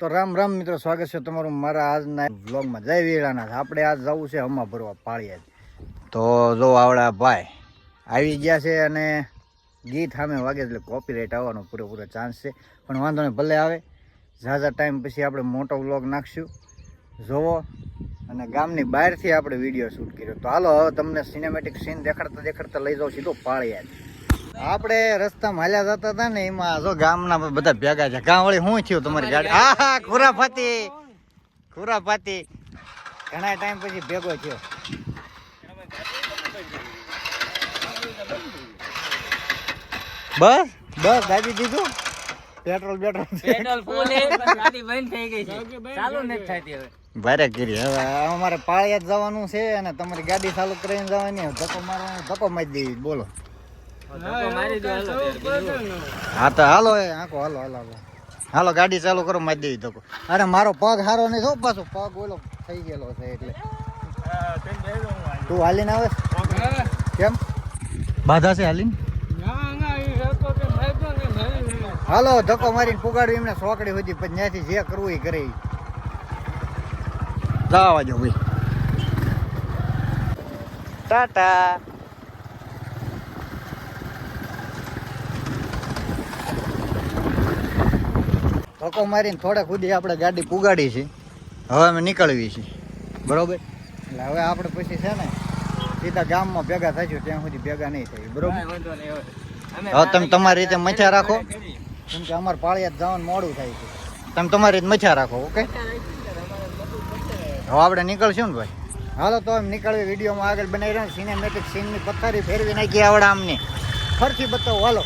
તો રામ રામ મિત્રો, સ્વાગત છે તમારું મારા આજના વ્લોગમાં. જય વીરાનાથ આપણે આજ જવું છે હમા ભરવા પાળિયા તો જો આવડા ભાઈ, આવી ગયા છે અને ગીત સામે વાગે એટલે કોપીરાઇટ આવવાનો પૂરેપૂરો ચાન્સ છે. પણ વાંધો નહીં, ભલે આવે. ઝાઝા ટાઈમ પછી આપણે મોટો વ્લોગ નાખશું. જોવો. અને ગામની બહારથી આપણે વીડિયો શૂટ કર્યો. તો હાલો, હવે તમને સિનેમેટિક સીન દેખાડતા દેખાડતા લઈ જાઉં સીધો પાળિયા આપણે રસ્તામાં હાલ્યા જતા હતા ને એમાં જો ગામના બધા ભેગા છે. ગામ વળી શું થયું તમારી ગાડી? હા હા ખુરાફાતી. ખુરાફાતી. ઘણા ટાઈમ પછી ભેગો થયો. બસ બસ દાદી દીધું. પેટ્રોલ પેટ્રોલ પેટ્રોલ ફૂલ ગાડી બંધ થઈ ગઈ છે. ચાલુ નથી થતી હવે. ભારે કરી હવે અમારે પાળિયા જ જવાનું છે અને તમારી ગાડી ચાલુ કરીને જવાની ધક્કો મારવાનો ધક્કો મારી દેવી. બોલો. હા તો હાલો એ આંખો હાલો હાલો હાલો. હાલો ગાડી ચાલુ કરો મારી દેવી ધક્કો. અરે મારો પગ હારો નહીં પાછો પગ ઓલો થઈ ગયેલો છે એટલે. તું હાલીને આવે? કેમ? બાધા છે હાલીને? હાલો ધક્કો મારીને પુગાડ્યું એમને સોકડી હતી પછી ત્યાંથી જે કરવું એ કરે. જવા જો ભાઈ. ટાટા. ધક્કો મારીને થોડાક સુધી આપણે ગાડી પુગાડી છે. હવે અમે નીકળવી છે. બરોબર? એટલે હવે આપણે પછી છે ને સીધા ગામમાં ભેગા થઈશું ત્યાં સુધી ભેગા નહીં થાય બરોબર? હવે. તમે તમારી રીતે ગાડી રાખો. કેમ કે અમારે પાળિયા જવાનું મોડું થાય છે. તમે તમારી રીતે મચ્છા રાખો ઓકે? હવે આપણે નીકળશું ને ભાઈ? હાલો તો એમ નીકળવી વિડીયોમાં આગળ બનાવી રહ્યો સિનેમેટિક સીનની પથ્થરી ફેરવી નાખી આવડે આમની ફરથી બતાવો હાલો.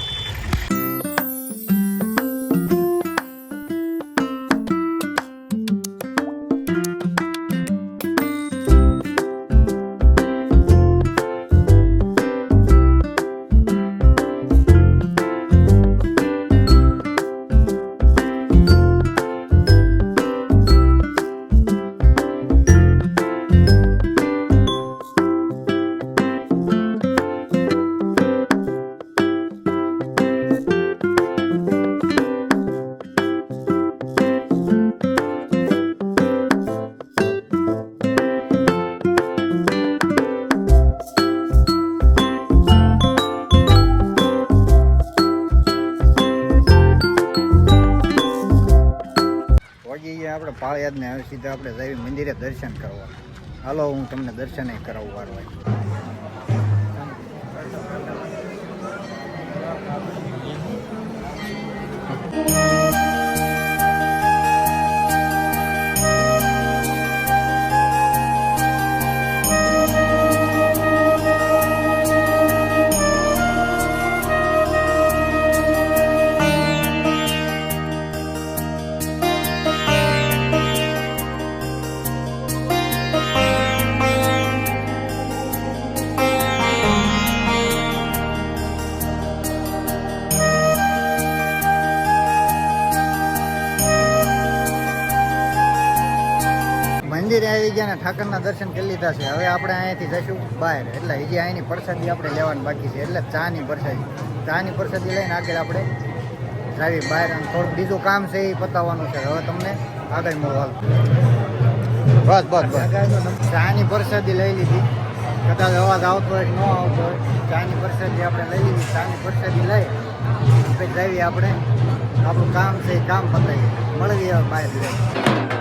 ગયા, આપણે પાળિયાદ ને હવે સીધા આપણે દેવી મંદિરે દર્શન કરવા. હાલો, હું તમને દર્શન કરાવું વારવાર મંદિરે આવી ઠાકરના દર્શન કરી લીધા છે. હવે આપણે અહીંયાથી જઈશું બહાર. એટલે હજી અહીંની પ્રસાદી આપણે લેવાની બાકી છે. એટલે ચાની પ્રસાદી. ચાની પ્રસાદી લઈને આગળ આપણે જાવી બહાર અને થોડુંક બીજું કામ છે એ પતાવવાનું છે. હવે તમને આગળ મળવા બસ બસ બસ. ચાની પ્રસાદી લઈ લીધી. કદાચ અવાજ આવતો હોય ન આવતો હોય. ચાની પ્રસાદી આપણે લઈ લીધી. ચાની પ્રસાદી લઈ જાવી આપણે આપણું કામ છે એ કામ પતાવીએ મળવી હવે બહાર લઈ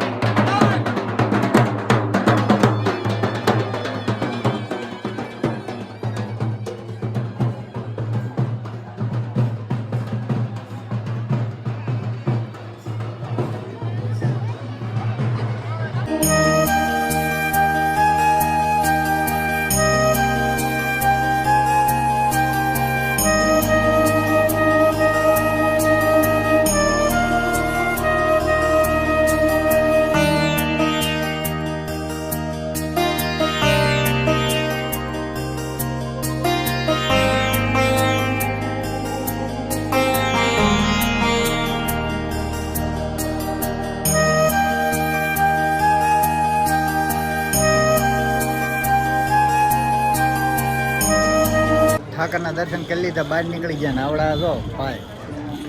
ઠાકરના દર્શન કરી લીધા, બહાર નીકળી ગયા નાવડા જો ભાઈ,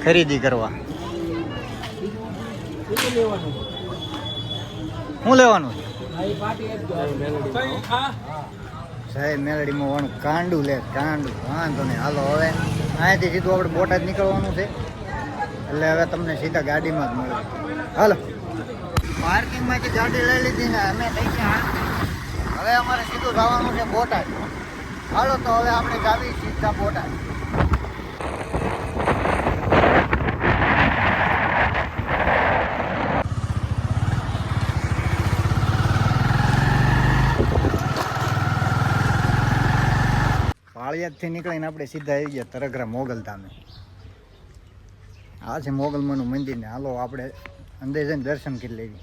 ખરીદી કરવા. શું લેવાનું? સાહેબ મેલડીમાં વાળું કાંડું લે, કાંડું. વાંધો નહીં, હાલો, હવે અહીંયાથી સીધું આપણે બોટાદ નીકળવાનું છે. એટલે હવે તમને સીધા ગાડીમાં જ મળે. હાલો. પાર્કિંગમાંથી ગાડી લઈ લીધી ને અમે થઈ ગયા હવે અમારે સીધું જવાનું છે બોટાદ. હાલો તો હવે આપણે જાવી સીધા બોટાદ. પાળિયાદથી નીકળીને આપણે સીધા આવી ગયા તરગરા મોગલ ધામે. આ છે મોગલમાનું મંદિર ને હાલો આપણે અંદર જઈને દર્શન કરી લેવી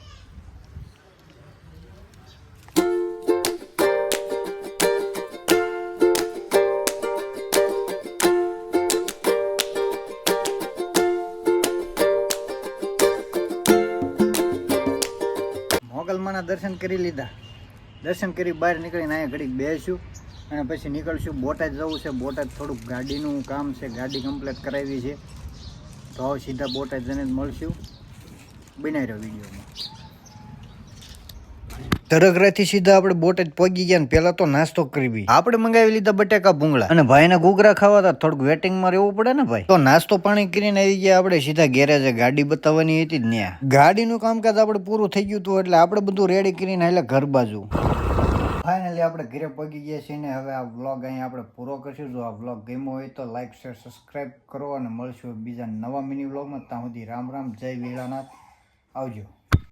મોગલમાના દર્શન કરી લીધા. દર્શન કરી બહાર નીકળીને અહીંયા ઘડીક બેસું અને પછી નીકળશું. બોટાદ જવું છે. બોટાદ થોડુંક ગાડીનું કામ છે. ગાડી કમ્પ્લીટ કરાવી છે. તો સીધા બોટાદ જઈને મળશું. બનાવી રહ્યો વિડીયોમાં. તરગરાથી સીધા આપણે બોટાદ પહોંચી ગયા ને પહેલા તો નાસ્તો કરવી આપણે મંગાવી લીધા બટેકા ભૂંગળા. અને ભાઈને ઘૂઘરા ખાવા હતા થોડુંક વેટિંગમાં રહેવું પડે ને ભાઈ? તો નાસ્તો પાણી કરીને આવી ગયા આપણે સીધા ગેરેજે ગાડી બતાવવાની હતી જ ત્યાં ગાડીનું કામકાજ આપણે પૂરું થઈ ગયું હતું એટલે આપણે બધું રેડી કરીને એટલે ઘર બાજુ. ફાઇનલી આપણે ઘરે પગી ગયા છીએ ને હવે આ વ્લોગ અહીં આપણે પૂરો કરીશું. જો આ વ્લોગ ગમ્યો હોય તો લાઈક શેર સબસ્ક્રાઈબ કરો અને મળશું બીજા નવા મિની વ્લોગમાં ત્યાં સુધી રામ રામ જય વીરાનાથ. આવજો.